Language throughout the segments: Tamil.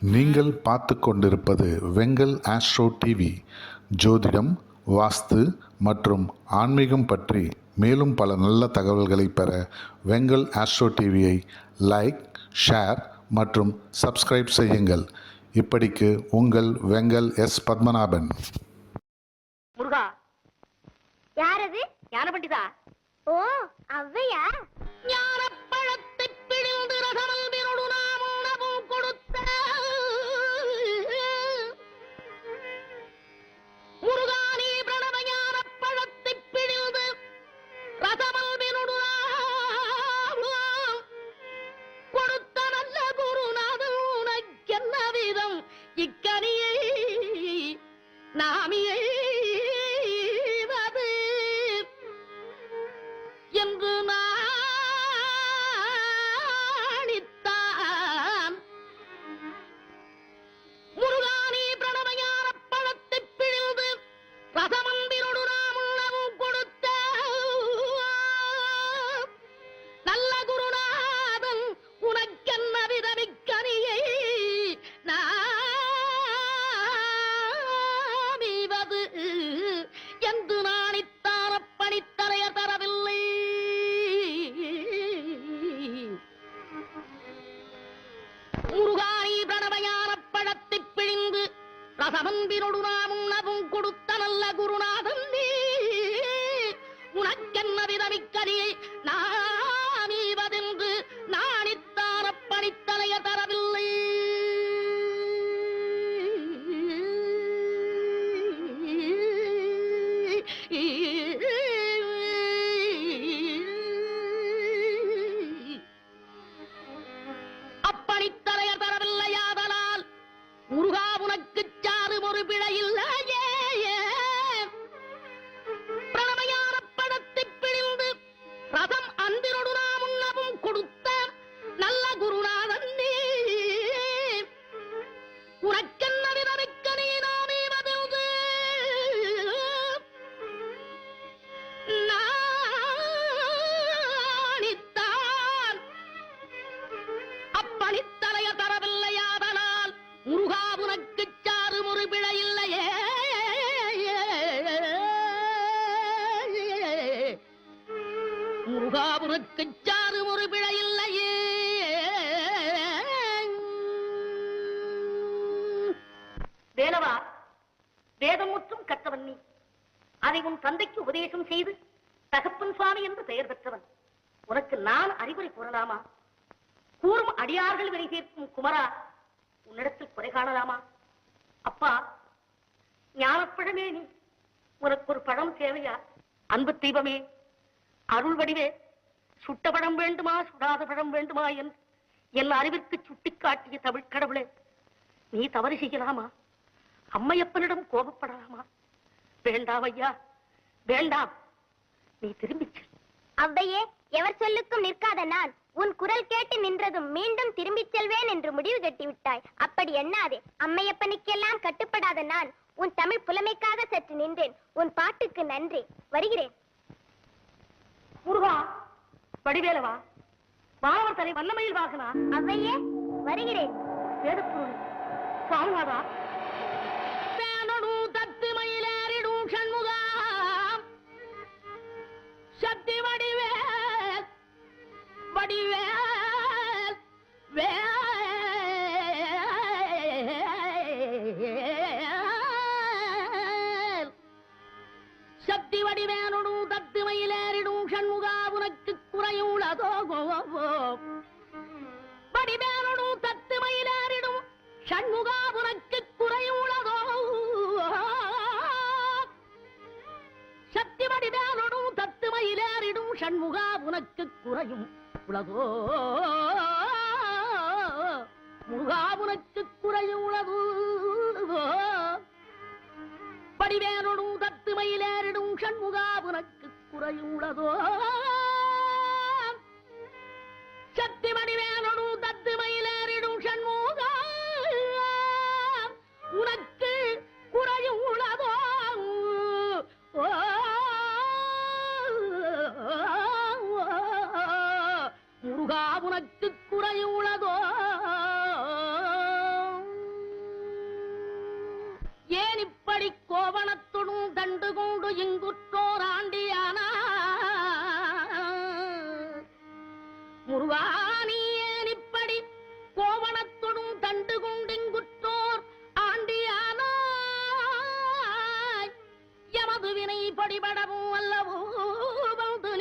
நீங்கள் பார்த்து கொண்டிருப்பது வெங்கல் ஆஸ்ட்ரோ டிவி. ஜோதிடம் வாஸ்து மற்றும் ஆன்மீகம் பற்றி மேலும் பல நல்ல தகவல்களை பெற வெங்கல் ஆஸ்ட்ரோ டிவியை லைக் ஷேர் மற்றும் சப்ஸ்கிரைப் செய்யுங்கள். இப்படிக்கு உங்கள் வெங்கல் எஸ். பத்மநாபன். முருகா. யார் அது? ஞான பண்டிதா ஓ அவ்வையா? கொடுத்த வேதமுற்றும் கற்றவன் நீ. அதை உன் தந்தைக்கு உபதேசம் செய்து தகப்பன் சுவாமி என்று பெயர் பெற்றவன். உனக்கு நான் அறிவுரை கூறலாமா? கூறும் அடியார்கள் வினை சேர்க்கும் குமரா உன்னிடத்தில் குறை காணலாமா? அப்பா ஞானப்பழமே நீ. உனக்கு ஒரு பழம் தேவையா? அன்பு தீபமே அருள் வடிவே சுட்ட பழம் வேண்டுமா சுடாத பழம் வேண்டுமா என்று என் அறிவிற்கு சுட்டிக்காட்டிய தமிழ்கடவுளே நீ தவறு செய்யலாமா? அம்மையப்பனிடம் கோபப்படலாமா? வேண்டாம் ஐயா வேண்டாம். நீ திரும்பிச் செல். அவ்வையே எவர் சொல்லுக்கும் நிற்காத நான். உன் குரல் கேட்டு நின்றதும் மீண்டும் திரும்பிச் செல்வேன் என்று முடிவு கட்டி விட்டாய் அப்படி எண்ணாதே. அம்மையப்பனுக்கெல்லாம் கட்டுப்படாத நான். உன் தமிழ் புலமைக்காக சற்று நின்றேன். உன் பாட்டுக்கு நன்றி. வருகிறேன். முருகா வடிவேலவா? வானவர் தலை வல்லமையில் வாகனா? அவ்வையே வருகிறேன். வேதப்பொருள் சுவாமிநாதா? தத்தி வடிவேனுடும் தத்து மயிலேறிடும் ஷண்முகா உனக்கு குறையுள்ளதோ வடிவேனுடும் தத்து மயிலேறிடும் ஷண்முகா உனக்கு குறையுள்ளதோ சக்தி வடிவேனுடும் தத்து மயிலேறிடும் ஷண்முகா உனக்கு குறையும் உலகோ முகா உனக்கு குறையும் உலகோ படிவேனொடும் தத்துமையிலேறிடும் சண்முகா உனக்கு குறையுள்ளதோ? கோடி கோவணத்துடும் கண்டு கொண்டு இங்குற்றோர் ஆண்டியானா. முருவானியேன் இப்படி கோவணத்துடும் கண்டு கொண்டு இங்குற்றோர் ஆண்டியானா. எமது வினை படிபடவும் அல்லவோ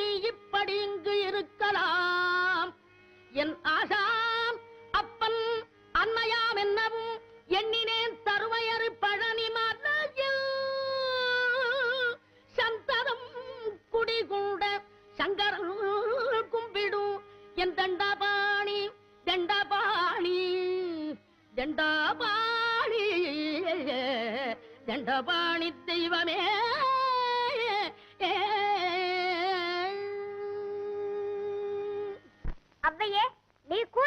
நீ இப்படி இங்கு இருக்கலாம். என் ஆசாம் அப்பன் அன்மையாம் என்னவும் எண்ணினேன் சங்கரன் கும்பிடும் என் தண்டாபாணி தண்டாபாணி தண்டாபாணி தண்டபாணி தெய்வமே. அவ்வையே நீ கூட